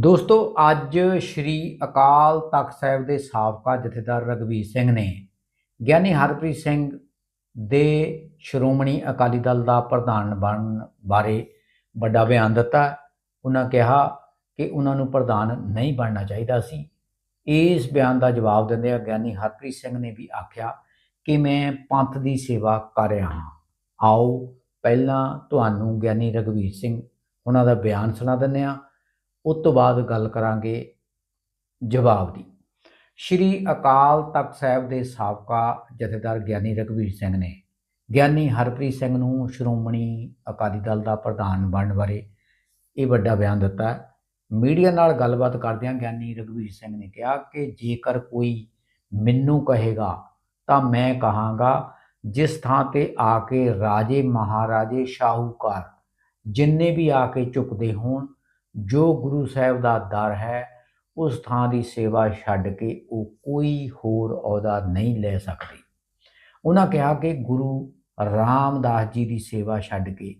ਦੋਸਤੋ, ਅੱਜ ਸ਼੍ਰੀ ਅਕਾਲ ਤਖਤ ਸਾਹਿਬ ਦੇ ਸਾਬਕਾ ਜਥੇਦਾਰ ਰਗਵੀਰ ਸਿੰਘ ਨੇ ਗਿਆਨੀ ਹਰਪ੍ਰੀਤ ਸਿੰਘ ਦੇ ਸ਼੍ਰੋਮਣੀ ਅਕਾਲੀ ਦਲ ਦਾ ਪ੍ਰਧਾਨ ਬਣਨ ਬਾਰੇ ਵੱਡਾ ਬਿਆਨ ਦਿੱਤਾ। ਉਹਨਾਂ ਕਿਹਾ ਕਿ ਉਹਨਾਂ ਨੂੰ ਪ੍ਰਧਾਨ ਨਹੀਂ ਬਣਨਾ ਚਾਹੀਦਾ ਸੀ। ਇਸ ਬਿਆਨ ਦਾ ਜਵਾਬ ਦਿੰਦਿਆਂ ਗਿਆਨੀ ਹਰਪ੍ਰੀਤ ਸਿੰਘ ਨੇ ਵੀ ਆਖਿਆ ਕਿ ਮੈਂ ਪੰਥ ਦੀ ਸੇਵਾ ਕਰ ਰਿਹਾ ਹਾਂ। ਆਓ, ਪਹਿਲਾਂ ਤੁਹਾਨੂੰ ਗਿਆਨੀ ਰਗਵੀਰ ਸਿੰਘ ਉਹਨਾਂ ਦਾ ਬਿਆਨ ਸੁਣਾ ਦਿੰਦੇ ਹਾਂ। ਉਸ ਤੋਂ ਬਾਅਦ ਗੱਲ ਕਰਾਂਗੇ ਜਵਾਬ ਦੀ। ਸ਼੍ਰੀ ਅਕਾਲ ਤਖਤ ਸਾਹਿਬ ਦੇ ਸਾਬਕਾ ਜਥੇਦਾਰ ਗਿਆਨੀ ਰਘਵੀਰ ਸਿੰਘ ਨੇ ਗਿਆਨੀ ਹਰਪ੍ਰੀਤ ਸਿੰਘ ਨੂੰ ਸ਼੍ਰੋਮਣੀ ਅਕਾਲੀ ਦਲ ਦਾ ਪ੍ਰਧਾਨ ਬਣਨ ਬਾਰੇ ਇਹ ਵੱਡਾ ਬਿਆਨ ਦਿੱਤਾ। ਹੈ ਮੀਡੀਆ ਨਾਲ ਗੱਲਬਾਤ ਕਰਦਿਆਂ ਗਿਆਨੀ ਰਘਵੀਰ ਸਿੰਘ ਨੇ ਕਿਹਾ ਕਿ ਜੇਕਰ ਕੋਈ ਮੈਨੂੰ ਕਹੇਗਾ ਤਾਂ ਮੈਂ ਕਹਾਂਗਾ, ਜਿਸ ਥਾਂ ਤੇ ਆ ਕੇ ਰਾਜੇ ਮਹਾਰਾਜੇ ਸ਼ਾਹੂਕਾਰ ਜਿੰਨੇ ਵੀ ਆ ਕੇ ਝੁਕਦੇ ਹੋਣ ਜੋ ਗੁਰੂ ਸਾਹਿਬ ਦਾ ਦਰ ਹੈ, ਉਸ ਥਾਂ ਦੀ ਸੇਵਾ ਛੱਡ ਕੇ ਉਹ ਕੋਈ ਹੋਰ ਅਹੁਦਾ ਨਹੀਂ ਲੈ ਸਕਦੇ। ਉਹਨਾਂ ਕਿਹਾ ਕਿ ਗੁਰੂ ਰਾਮਦਾਸ ਜੀ ਦੀ ਸੇਵਾ ਛੱਡ ਕੇ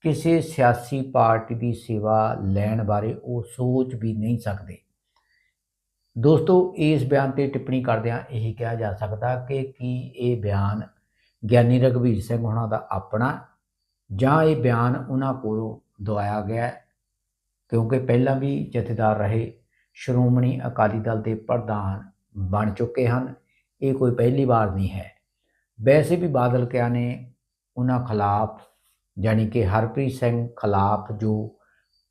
ਕਿਸੇ ਸਿਆਸੀ ਪਾਰਟੀ ਦੀ ਸੇਵਾ ਲੈਣ ਬਾਰੇ ਉਹ ਸੋਚ ਵੀ ਨਹੀਂ ਸਕਦੇ। ਦੋਸਤੋ, ਇਸ ਬਿਆਨ ਤੇ ਟਿੱਪਣੀ ਕਰਦਿਆਂ ਇਹ ਕਿਹਾ ਜਾ ਸਕਦਾ ਕਿ ਕੀ ਇਹ ਬਿਆਨ ਗਿਆਨੀ ਰਘਵੀਰ ਸਿੰਘ ਉਹਨਾਂ ਦਾ ਆਪਣਾ ਜਾਂ ਇਹ ਬਿਆਨ ਉਹਨਾਂ ਕੋਲੋਂ ਦਵਾਇਆ ਗਿਆ ਕਿਉਂਕਿ ਪਹਿਲਾਂ ਵੀ ਜਥੇਦਾਰ ਰਹੇ, ਸ਼੍ਰੋਮਣੀ ਅਕਾਲੀ ਦਲ ਦੇ ਪ੍ਰਧਾਨ ਬਣ ਚੁੱਕੇ ਹਨ। ਇਹ ਕੋਈ ਪਹਿਲੀ ਵਾਰ ਨਹੀਂ ਹੈ। ਵੈਸੇ ਵੀ ਬਾਦਲ ਕਿਆ ਨੇ, ਉਹਨਾਂ ਖਿਲਾਫ ਜਾਨੀ ਕਿ ਹਰਪ੍ਰੀਤ ਸਿੰਘ ਖਿਲਾਫ ਜੋ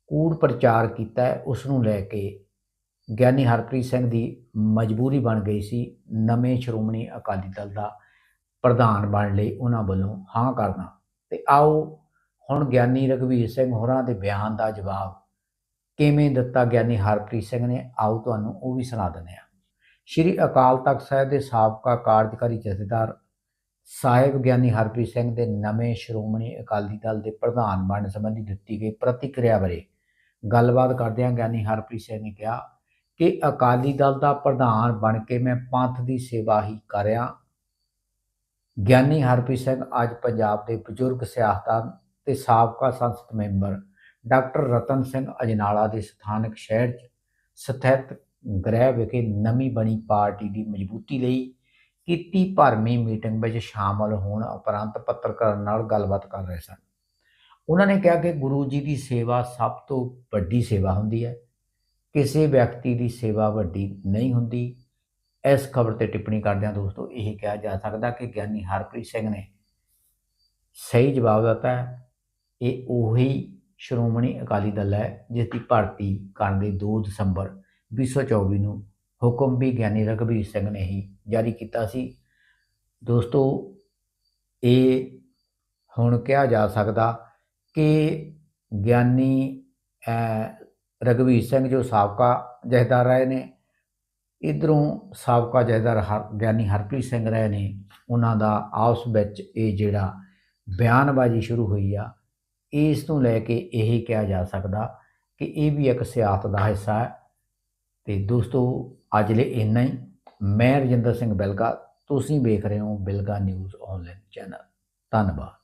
ਕੂੜ ਪ੍ਰਚਾਰ ਕੀਤਾ ਹੈ ਉਸ ਨੂੰ ਲੈ ਕੇ ਗਿਆਨੀ ਹਰਪ੍ਰੀਤ ਸਿੰਘ ਦੀ ਮਜਬੂਰੀ ਬਣ ਗਈ ਸੀ, ਨਵੇਂ ਸ਼੍ਰੋਮਣੀ ਅਕਾਲੀ ਦਲ ਦਾ ਪ੍ਰਧਾਨ ਬਣਨ ਲਈ ਉਹਨਾਂ ਵੱਲੋਂ ਹਾਂ ਕਰਨਾ। ਤੇ ਆਓ ਹੁਣ ਗਿਆਨੀ ਰਘਵੀਰ ਸਿੰਘ ਹੋਰਾਂ ਦੇ ਬਿਆਨ ਦਾ ਜਵਾਬ ਕਿਵੇਂ ਦਿੱਤਾ ਗਿਆਨੀ ਹਰਪ੍ਰੀਤ ਸਿੰਘ ਨੇ, ਆਓ ਤੁਹਾਨੂੰ ਉਹ ਵੀ ਸੁਣਾ ਦਿੰਦੇ ਹਾਂ। ਸ਼੍ਰੀ ਅਕਾਲ ਤਖਤ ਸਾਹਿਬ ਦੇ ਸਾਬਕਾ ਕਾਰਜਕਾਰੀ ਜਥੇਦਾਰ ਸਾਹਿਬ ਗਿਆਨੀ ਹਰਪ੍ਰੀਤ ਸਿੰਘ ਦੇ ਨਵੇਂ ਸ਼੍ਰੋਮਣੀ ਅਕਾਲੀ ਦਲ ਦੇ ਪ੍ਰਧਾਨ ਬਣਨ ਸੰਬੰਧੀ ਦਿੱਤੀ ਗਈ ਪ੍ਰਤੀਕਿਰਿਆ ਬਾਰੇ ਗੱਲਬਾਤ ਕਰਦਿਆਂ ਗਿਆਨੀ ਹਰਪ੍ਰੀਤ ਸਿੰਘ ਨੇ ਕਿਹਾ ਕਿ ਅਕਾਲੀ ਦਲ ਦਾ ਪ੍ਰਧਾਨ ਬਣ ਕੇ ਮੈਂ ਪੰਥ ਦੀ ਸੇਵਾ ਹੀ ਕਰਿਆ ਗਿਆਨੀ ਹਰਪ੍ਰੀਤ ਸਿੰਘ ਅੱਜ ਪੰਜਾਬ ਦੇ ਬਜ਼ੁਰਗ ਸਿਆਸਤਦਾਨ ਤੇ ਸਾਬਕਾ ਸੰਸਦ ਮੈਂਬਰ ਡਾਕਟਰ ਰਤਨ ਸਿੰਘ ਅਜਨਾਲਾ ਦੇ ਸਥਾਨਕ ਸ਼ਹਿਰ 'ਚ ਸਥਿਤ ਗ੍ਰਹਿ ਵਿਖੇ ਨਵੀਂ ਬਣੀ ਪਾਰਟੀ ਦੀ ਮਜ਼ਬੂਤੀ ਲਈ ਕੀਤੀ ਭਰਮੀ ਮੀਟਿੰਗ ਵਿੱਚ ਸ਼ਾਮਲ ਹੋਣ ਉਪਰੰਤ ਪੱਤਰਕਾਰਾਂ ਨਾਲ ਗੱਲਬਾਤ ਕਰ ਰਹੇ ਸਨ। ਉਹਨਾਂ ਨੇ ਕਿਹਾ ਕਿ ਗੁਰੂ ਜੀ ਦੀ ਸੇਵਾ ਸਭ ਤੋਂ ਵੱਡੀ ਸੇਵਾ ਹੁੰਦੀ ਹੈ। ਕਿਸੇ ਵਿਅਕਤੀ ਦੀ ਸੇਵਾ ਵੱਡੀ ਨਹੀਂ ਹੁੰਦੀ। ਇਸ ਖਬਰ ਤੇ ਟਿੱਪਣੀ ਕਰਦਿਆਂ ਦੋਸਤੋ, ਇਹ ਕਿਹਾ ਜਾ ਸਕਦਾ ਕਿ ਗਿਆਨੀ ਹਰਪ੍ਰੀਤ ਸਿੰਘ ਨੇ ਸਹੀ ਜਵਾਬ ਦਿੱਤਾ ਹੈ। ਇਹ ਉਹੀ ਸ਼੍ਰੋਮਣੀ ਅਕਾਲੀ ਦਲ ਹੈ, ਜਿਸ ਦੀ ਭਰਤੀ ਕਰਨ ਦੇ 2 ਦਸੰਬਰ 2024 ਨੂੰ ਹੁਕਮ ਵੀ ਗਿਆਨੀ ਰਘਬੀਰ ਸਿੰਘ ਨੇ ਹੀ ਜਾਰੀ ਕੀਤਾ ਸੀ। ਦੋਸਤੋ, ਇਹ ਹੁਣ ਕਿਹਾ ਜਾ ਸਕਦਾ ਕਿ ਗਿਆਨੀ ਰਘਬੀਰ ਸਿੰਘ ਜੋ ਸਾਬਕਾ ਜਥੇਦਾਰ ਰਹੇ ਨੇ, ਇਧਰੋਂ ਸਾਬਕਾ ਜਥੇਦਾਰ ਗਿਆਨੀ ਹਰਪ੍ਰੀਤ ਸਿੰਘ ਰਹੇ ਨੇ, ਉਹਨਾਂ ਦਾ ਆਪਸ ਵਿੱਚ ਇਹ ਜਿਹੜਾ ਬਿਆਨਬਾਜ਼ੀ ਸ਼ੁਰੂ ਹੋਈ ਆ ਇਸ ਤੋਂ ਲੈ ਕੇ ਇਹ ਕਿਹਾ ਜਾ ਸਕਦਾ ਕਿ ਇਹ ਵੀ ਇੱਕ ਸਿਆਸਤ ਦਾ ਹਿੱਸਾ ਹੈ। ਤੇ ਦੋਸਤੋ, ਅੱਜ ਲਈ ਇੰਨਾ ਹੀ। ਮੈਂ ਰਜਿੰਦਰ ਸਿੰਘ ਬਿਲਗਾ, ਤੁਸੀਂ ਵੇਖ ਰਹੇ ਹੋ ਬਿਲਗਾ ਨਿਊਜ਼ ਆਨਲਾਈਨ ਚੈਨਲ। ਧੰਨਵਾਦ।